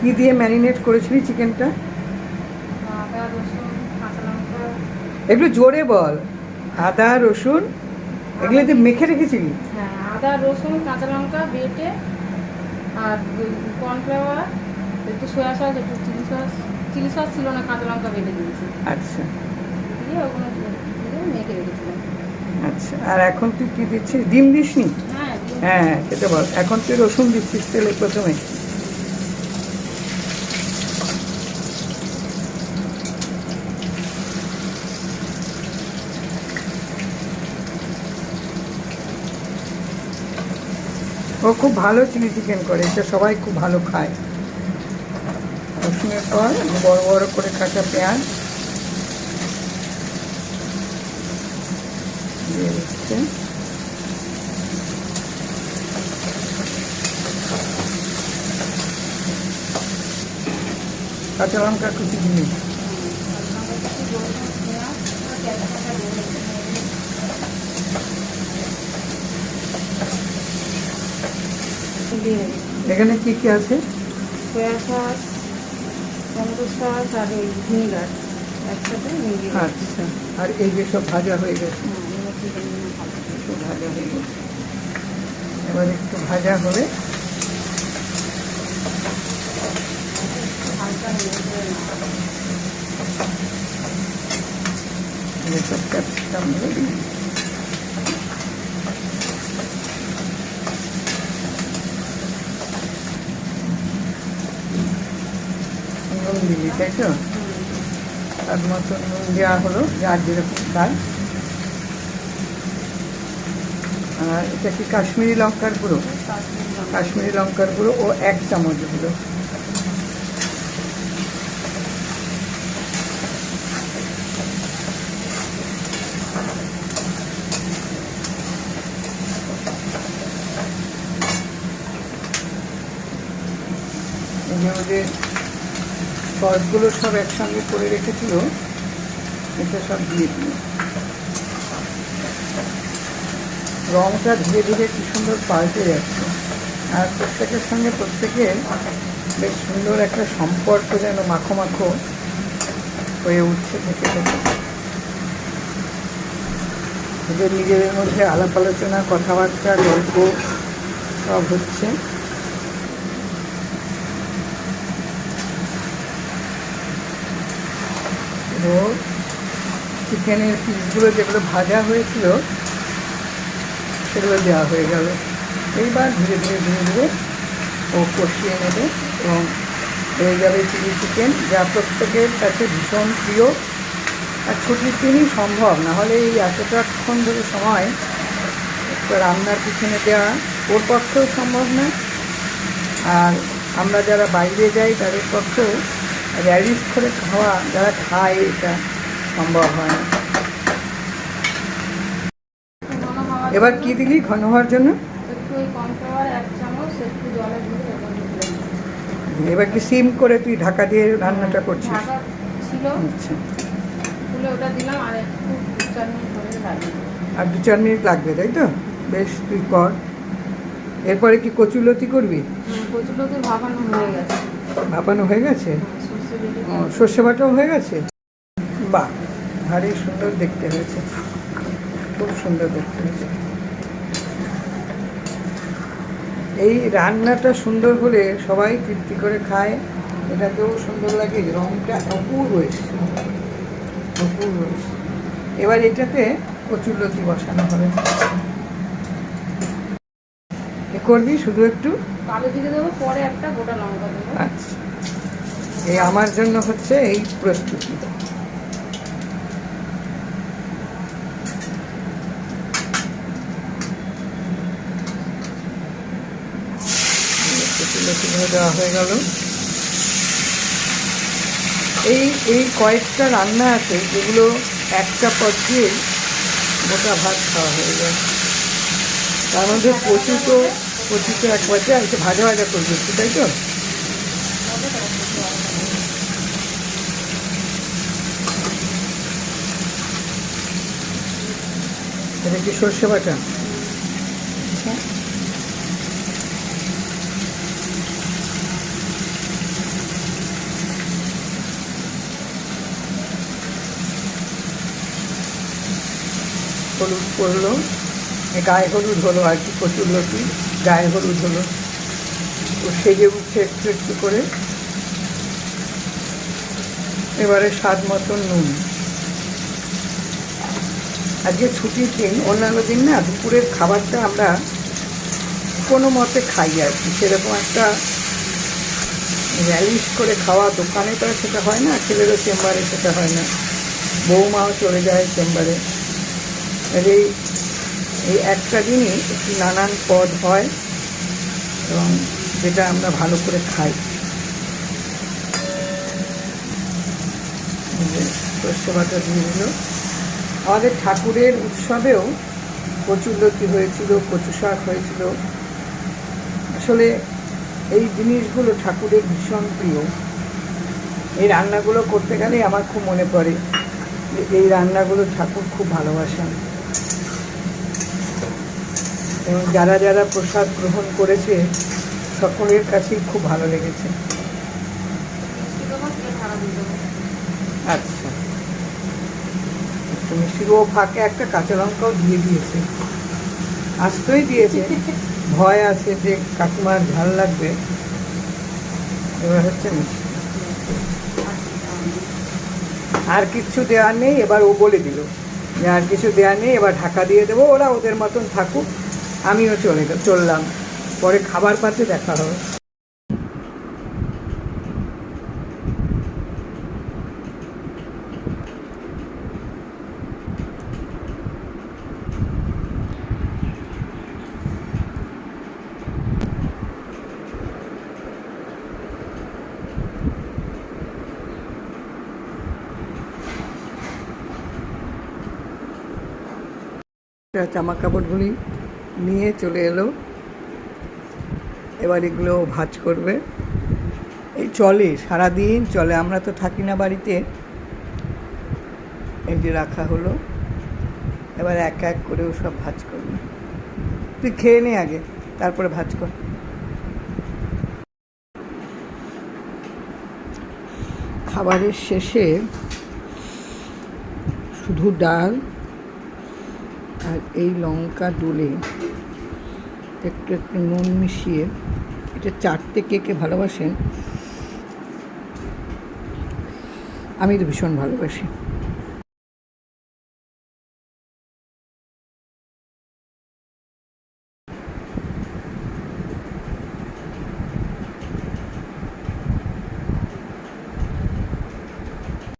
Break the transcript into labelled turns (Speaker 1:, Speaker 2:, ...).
Speaker 1: কি দিয়ে ম্যারিনেট করেছিলি চিকেনটা একটু জোরে বল। আদা রসুন এগুলো তুই মেখে রেখেছিলি?
Speaker 2: হ্যাঁ আদা রসুন কাঁচা লঙ্কা বেটে আর কর্নফ্লাওয়ার একটু সয়া সস একটু চিলি সস চিলি সস ছিল না কাঁচা লঙ্কা বেটে দিয়েছি।
Speaker 1: আচ্ছা।
Speaker 2: দিয়ে ওগুলো মেখে রেখেছিলাম।
Speaker 1: আচ্ছা আর এখন তুই কি দিচ্ছিস? ডিম দিসনি?
Speaker 2: হ্যাঁ
Speaker 1: হ্যাঁ হ্যাঁ সেটা বল। এখন তুই রসুন দিচ্ছিস তেলে প্রথমে। ও খুব ভালো চিলি চিকেন করে, এটা সবাই খুব ভালো খায়। রসুনের পর বড় বড় করে কাঁচা পেঁয়াজ। দিয়ে কাঁচা লঙ্কা কুচি দিয়ে
Speaker 2: দিয়ে
Speaker 1: এখানে কি কি আছে?
Speaker 2: সয়া সস টমেটো সস আর ওই ভিনিগার। একসাথে মিলিয়ে
Speaker 1: আচ্ছা আর এই যে সব ভাজা হয়ে গেছে?
Speaker 2: হ্যাঁ,
Speaker 1: ভাজা হয়ে গেছে। এবার একটু ভাজা হলে
Speaker 2: হালকা হয়ে
Speaker 1: ক্যাপসিকামগুলো দিই। নুন দিলি তাই তো তার মতো নুন দেওয়া হলো যার যেরকম খায় আর এটা কি কাশ্মীরি লঙ্কার গুঁড়ো কাশ্মীরি লঙ্কার গুঁড়ো ও এক চামচ গুঁড়ো এই যে ওদের সসগুলো সব একসঙ্গে করে রেখেছিল। এটা সব দিয়ে দিল। রঙটা ধীরে ধীরে কি সুন্দর পাল্টে যাচ্ছে। আর প্রত্যেকের সঙ্গে প্রত্যেকের বেশ সুন্দর একটা সম্পর্ক যেন মাখো মাখো হয়ে উঠছে থেকে থেকে। নিজেদের মধ্যে আলাপ আলোচনা কথাবার্তা, গল্প সব হচ্ছে। তো চিকেনের পিসগুলো যেগুলো ভাজা হয়েছিল, সেগুলো দেওয়া হয়ে গেল। এইবার ধীরে ধীরে ধীরে ধীরে ও কষিয়ে নেবে এবং হয়ে যাবে চিলি চিকেন, যা প্রত্যেকের কাছে ভীষণ প্রিয়। আর ছুটির দিনই সম্ভব না হলে এই এতটাক্ষণ ধরে সময় রান্নার পিছনে দেওয়া ওর পক্ষেও সম্ভব না। আর আমরা যারা বাইরে যাই, তাদের পক্ষেও র্যালিস করে খাওয়া যারা খায় এটা সম্ভব হয় না। এবার কি দিলি ঘন হওয়ার জন্য?
Speaker 2: এবার
Speaker 1: কি সিম করে তুই ঢাকা দিয়ে রান্নাটা করছিস? আচ্ছা।
Speaker 2: আর দু চার মিনিট
Speaker 1: লাগবে তাই তো? বেশ তুই কর। এরপরে কি কচুলতি করবি?
Speaker 2: কচুলতির ভাপানো হয়ে গেছে।
Speaker 1: ভাপানো হয়ে গেছে?
Speaker 2: সর্ষে
Speaker 1: বাটাও হয়ে গেছে? বাহ ভারী সুন্দর দেখতে হয়েছে। খুব সুন্দর দেখতে হয়েছে। এই রান্নাটা সুন্দর হলে সবাই তৃপ্তি করে খায়। এটাতেও সুন্দর লাগে রঙটা অপূর্ব এসছে। অপূর্ব এসছে। এবার এটাতে কচুরলতি বসানো হবে। করবি শুধু একটু?
Speaker 2: কালো জিরে দেবো পরে একটা গোটা লঙ্কা দেবো।
Speaker 1: আচ্ছা। এই আমার জন্য হচ্ছে এই প্রস্তুতি। লতিগুলো দেওয়া হয়ে গেল। এই এই কয়েকটা রান্না আছে যেগুলো একটা পদ দিয়ে গোটা ভাত খাওয়া হয়ে যায়। তার মধ্যে কচু তো কচু তো এক বাচ্চা একটু ভাজা ভাজা করবি, তাই তো? এটা কি সর্ষে বাটা? আচ্ছা। হলুদ পড়ল। গায়ে হলুদ হলো আর কি প্রচুর লোকই গায়ে হলুদ হলো। তো সেজে উঠছে একটু একটু করে। এবারে স্বাদ মতন নুন। আজকে ছুটির দিন, অন্যান্য দিন না দুপুরের খাবারটা আমরা কোনো মতে খাই আর কি। সেরকম একটা র্যালিশ করে খাওয়া দোকানে তো সেটা হয় না, ছেলেরও চেম্বারে সেটা হয় না। বৌমাও চলে যায় চেম্বারে। এই এই একটা দিনই একটু নানান পদ হয় এবং যেটা আমরা ভালো করে খাই। সর্ষে বাটা দিয়ে দিল আমাদের ঠাকুরের উৎসবেও কচুরলতি হয়েছিল, কচু শাক হয়েছিল। আসলে এই জিনিসগুলো ঠাকুরের ভীষণ প্রিয়। এই রান্নাগুলো করতে গেলেই আমার খুব মনে পড়ে এই রান্নাগুলো ঠাকুর খুব ভালোবাসেন। এবং যারা যারা প্রসাদ গ্রহণ করেছে, সকলের কাছেই খুব ভালো লেগেছে। আচ্ছা। মিষ্টির ও ফাঁকে একটা কাঁচা লঙ্কাও দিয়ে দিয়েছে। আসতেই দিয়েছে। ভয় আছে যে কাকিমার ঝাল লাগবে। এবার হচ্ছে মিষ্টি। আর কিচ্ছু দেওয়ার নেই, এবার ও বলে দিল যে আর কিছু দেওয়ার নেই, এবার ঢাকা দিয়ে দেবো, ওরা ওদের মতন থাকুক, আমিও চলে চললাম। পরে খাবার পাতে দেখা হবে। জামা কাপড়গুলি নিয়ে চলে এলো। এবার এগুলো ভাজ করবে। এই চলে, সারাদিন চলে, আমরা তো থাকি না বাড়িতে। এই যে রাখা হলো। এবার এক এক করে ও সব ভাজ করবে। তুই খেয়ে নে আগে, তারপরে ভাজ কর। খাবারের শেষে শুধু ডাল আর এই লঙ্কা দুলে একটু একটু নুন মিশিয়ে, এটা চারটে কে কে ভালোবাসেন। আমি তো ভীষণ ভালোবাসি।